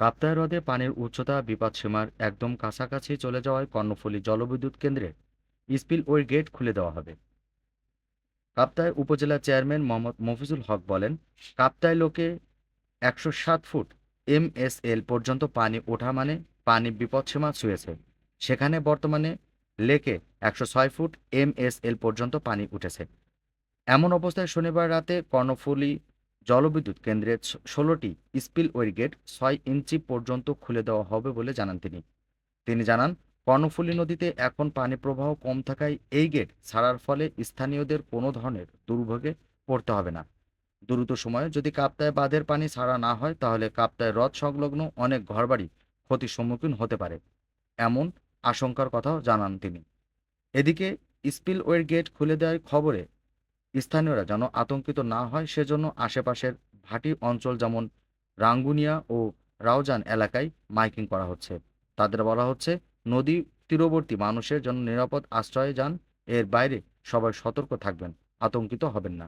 কাপ্তাই হ্রদে পানির উচ্চতা বিপদসীমার একদম কাছাকাছি চলে যাওয়ায় কর্ণফুলী জলবিদ্যুৎ কেন্দ্রে স্পিল স্পিলওয়ে গেট খুলে দেওয়া হবে। কাপ্তাই উপজেলা চেয়ারম্যান মোহাম্মদ মফিজুল হক বলেন, কাপ্তাই লোকে একশো সাত ফুট এমএসএল পর্যন্ত পানি ওঠা মানে পানি বিপদসীমা ছুঁয়েছে। সেখানে বর্তমানে লেকে একশো ছয় ফুট এমএসএল পর্যন্ত পানি উঠেছে। এমন অবস্থায় শনিবার রাতে কর্ণফুলী জলবিদ্যুৎ কেন্দ্রের ষোলোটি স্পিলওয়ে গেট ছয় ইঞ্চি পর্যন্ত খুলে দেওয়া হবে বলে জানান তিনি। তিনি জানান, কর্ণফুলী নদীতে এখন পানি প্রবাহ কম থাকায় এই গেট ছাড়ার ফলে স্থানীয়দের কোনো ধরনের দুর্ভোগে পড়তে হবে না। দ্রুত সময়ে যদি কাপ্তায় বাঁধের পানি ছাড়া না হয়, তাহলে কাপ্তায় হ্রদ সংলগ্ন অনেক ঘরবাড়ি ক্ষতির সম্মুখীন হতে পারে, এমন আশঙ্কার কথাও জানান তিনি। এদিকে স্পিলওয়ের গেট খুলে দেওয়ার খবরে স্থানীয়রা যেন আতঙ্কিত না হয়, সেজন্য আশেপাশের ভাটি অঞ্চল যেমন রাঙ্গুনিয়া ও রাউজান এলাকায় মাইকিং করা হচ্ছে। তাদের বলা হচ্ছে, নদী তীরবর্তী মানুষের জন্য নিরাপদ আশ্রয়ে যান, এর বাইরে সবাই সতর্ক থাকবেন, আতঙ্কিত হবেন না।